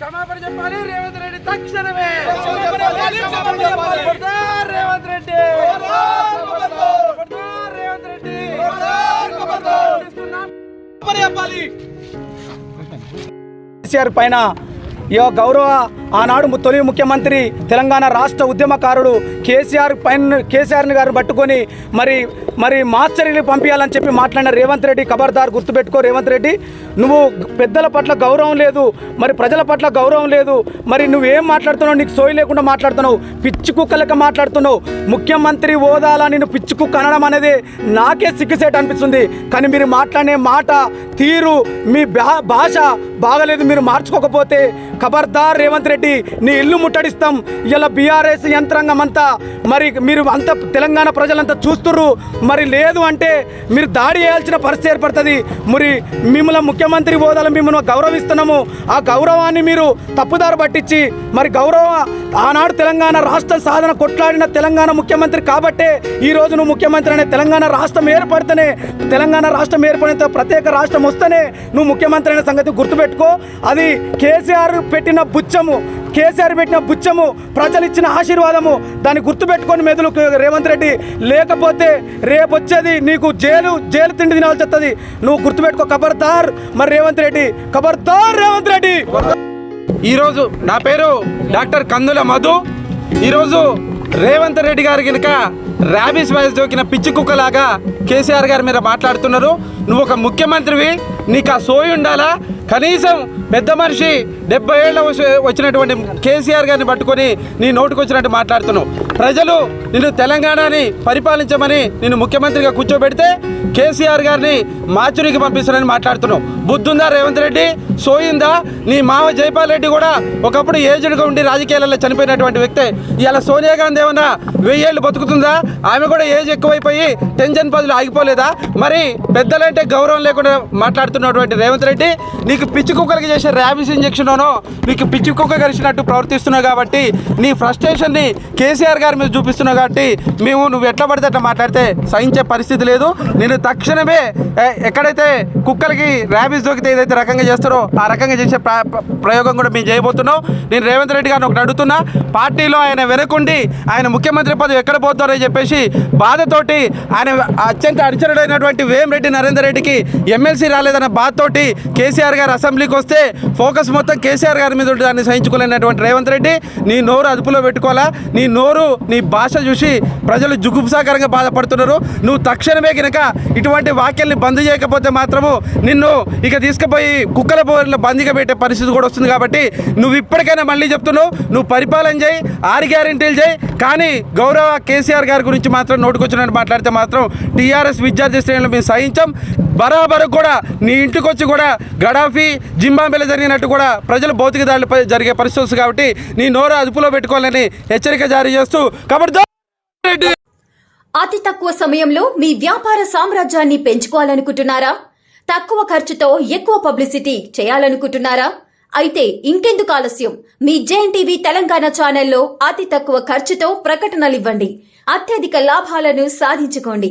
క్షమాపణ చెప్పాలి. రేవంత్ రెడ్డి తక్షణమే. రేవంత్ రెడ్డి. రేవంత్ రెడ్డి. కేసీఆర్ పైన ఈ గౌరవ ఆనాడు తొలి ముఖ్యమంత్రి తెలంగాణ రాష్ట్ర ఉద్యమకారుడు కేసీఆర్ పైన కేసీఆర్ని గారు పట్టుకొని మరి మరి మాస్టరీలు పంపించాలని చెప్పి మాట్లాడిన రేవంత్ రెడ్డి ఖబర్దార్ గుర్తుపెట్టుకో రేవంత్ రెడ్డి. నువ్వు పెద్దల పట్ల గౌరవం లేదు మరి ప్రజల పట్ల గౌరవం లేదు మరి నువ్వేం మాట్లాడుతున్నావు? నీకు సోయి లేకుండా మాట్లాడుతున్నావు పిచ్చి కుక్కలక మాట్లాడుతున్నావు. ముఖ్యమంత్రి హోదాలా నేను పిచ్చి కుక్క అనడం అనేది నాకే సిగ్గుసేట్ అనిపిస్తుంది. కానీ మీరు మాట్లాడే మాట తీరు మీ భా- భాష బాగలేదు మీరు మార్చుకోకపోతే ఖబర్దార్ రేవంత్ రెడ్డి నీ ఇల్లు ముట్టడిస్తాం. ఇలా బీఆర్ఎస్ యంత్రాంగం అంతా మరి మీరు అంత తెలంగాణ ప్రజలంతా చూస్తుర్రు. మరి లేదు అంటే మీరు దాడి చేయాల్సిన పరిస్థితి ఏర్పడుతుంది. మరి మిమ్మల్ని ముఖ్యమంత్రి హోదాలో మిమ్మల్ని గౌరవిస్తున్నాము. ఆ గౌరవాన్ని మీరు తప్పుదారు పట్టించి మరి గౌరవ ఆనాడు తెలంగాణ రాష్ట్ర సాధన కొట్లాడిన తెలంగాణ ముఖ్యమంత్రి కాబట్టే ఈ రోజు నువ్వు ముఖ్యమంత్రి అనే తెలంగాణ రాష్ట్రం ఏర్పడితేనే తెలంగాణ రాష్ట్రం ఏర్పడిన ప్రత్యేక రాష్ట్రం వస్తేనే నువ్వు ముఖ్యమంత్రి అనే సంగతి గుర్తుపెట్టుకో. అది కేసీఆర్ పెట్టిన బుచ్చము. కేసీఆర్ పెట్టిన బుచ్చము ప్రజలు ఇచ్చిన ఆశీర్వాదము దాన్ని గుర్తుపెట్టుకొని మెదులు రేవంత్ రెడ్డి లేకపోతే రేపు వచ్చేది నీకు జైలు జైలు తిండి తినాల్సి వస్తుంది నువ్వు గుర్తుపెట్టుకో కబర్దార్. మరి రేవంత్ రెడ్డి కబర్దార్ రేవంత్ రెడ్డి. ఈరోజు నా పేరు డాక్టర్ కందుల మధు. ఈరోజు రేవంత్ రెడ్డి గారు కనుక ర్యాబీస్ వైరస్ సోకిన పిచ్చి కుక్కలాగా కేసీఆర్ గారి మీద మాట్లాడుతున్నారు. నువ్వు ఒక ముఖ్యమంత్రివి నీకు ఆ సోయి ఉండాలా? కనీసం పెద్ద మనిషి డెబ్బై ఏళ్ళ వచ్చినటువంటి కేసీఆర్ గారిని పట్టుకొని నీ నోటుకు వచ్చినట్టు మాట్లాడుతున్నావు. ప్రజలు నిన్ను తెలంగాణని పరిపాలించమని నిన్ను ముఖ్యమంత్రిగా కూర్చోబెడితే కేసీఆర్ గారిని మాచురికి పంపిస్తానని మాట్లాడుతున్నావు. బుద్ధుందా రేవంత్ రెడ్డి? సోయిందా నీ మావ జైపాల్ రెడ్డి కూడా ఒకప్పుడు ఏజ్డ్గా ఉండి రాజకీయాలలో చనిపోయినటువంటి వ్యక్తే. ఇలా సోనియా గాంధీ ఏమన్నా వెయ్యేళ్ళు బతుకుతుందా? ఆమె కూడా ఏజ్ ఎక్కువైపోయి టెన్షన్ పదులు ఆగిపోలేదా? మరి పెద్దలంటే గౌరవం లేకుండా మాట్లాడుతున్నటువంటి రేవంత్ రెడ్డి నీకు పిచ్చి కుక్కలకి చేసే ర్యాబిస్ ఇంజక్షన్లోనో నీకు పిచ్చి కుక్క కలిసినట్టు ప్రవర్తిస్తున్నావు కాబట్టి నీ ఫ్రస్ట్రేషన్ని కేసీఆర్ గారి మీద చూపిస్తున్నావు కాబట్టి మేము నువ్వు ఎట్లా పడితే అట్లా మాట్లాడితే సహించే పరిస్థితి లేదు. నేను తక్షణమే ఎక్కడైతే కుక్కలకి ర్యాబిస్ దొరికితే ఏదైతే రకంగా చేస్తారో ఆ రకంగా చేసే ప్ర- ప్రయోగం కూడా మేము చేయబోతున్నాం. నేను రేవంత్ రెడ్డి గారిని ఒకటి అడుగుతున్నా పార్టీలో ఆయన వెనుకుండి ఆయన ముఖ్యమంత్రి పదవి ఎక్కడ పోతారో చెప్పేసి బాధతోటి ఆయన అత్యంత అడిచరుడైనటువంటి వేమిరెడ్డి నరేందర్ రెడ్డికి ఎమ్మెల్సీ రాలేదన్న బాధతోటి కేసీఆర్ గారు అసెంబ్లీకి వస్తే ఫోకస్ మొత్తం కేసీఆర్ గారి మీద ఉంటే దాన్ని సహించుకోలేనటువంటి రేవంత్ రెడ్డి. నీ నోరు అదుపులో పెట్టుకోవాలా? నీ నోరు నీ భాష చూసి ప్రజలు జుగుప్సాకరంగా బాధపడుతున్నారు. నువ్వు తక్షణమే కనుక ఇటువంటి వాక్యాల్ని బంద్ చేయకపోతే మాత్రము నిన్ను ఇక తీసుకుపోయి కుక్కల బోర్ల బందీగా పెట్టే పరిస్థితి కూడా వస్తుంది కాబట్టి నువ్వు ఇప్పటికైనా మళ్ళీ చెప్తున్నావు. నువ్వు పరిపాలన చేయి ఆరు గ్యారెంటీలు చేయి. కానీ గౌరవ కేసీఆర్ గారి గురించి మాత్రం నోటుకొచ్చినట్టు మాట్లాడితే మాత్రం టీ టీఆర్ఎస్ విద్యార్థి శ్రేణులు మేము సహించాం. బరాబరు కూడా నీ ఇంటికి వచ్చి కూడా గడాఫీ జింబాబేలో జరిగినట్టు కూడా ప్రజలు భౌతిక దాడులపై జరిగే పరిస్థితి కాబట్టి నీ నోరు అదుపులో పెట్టుకోవాలని హెచ్చరిక జారీ చేస్తూ కాబట్టి అతి తక్కువ సమయంలో మీ వ్యాపార సామ్రాజ్యాన్ని పెంచుకోవాలనుకుంటున్నారా? తక్కువ ఖర్చుతో ఎక్కువ పబ్లిసిటీ చేయాలనుకుంటున్నారా? అయితే ఇంకెందుకు ఆలస్యం? మీ జేఎన్ టీవీ తెలంగాణ ఛానల్లో అతి తక్కువ ఖర్చుతో ప్రకటనలివ్వండి అత్యధిక లాభాలను సాధించుకోండి.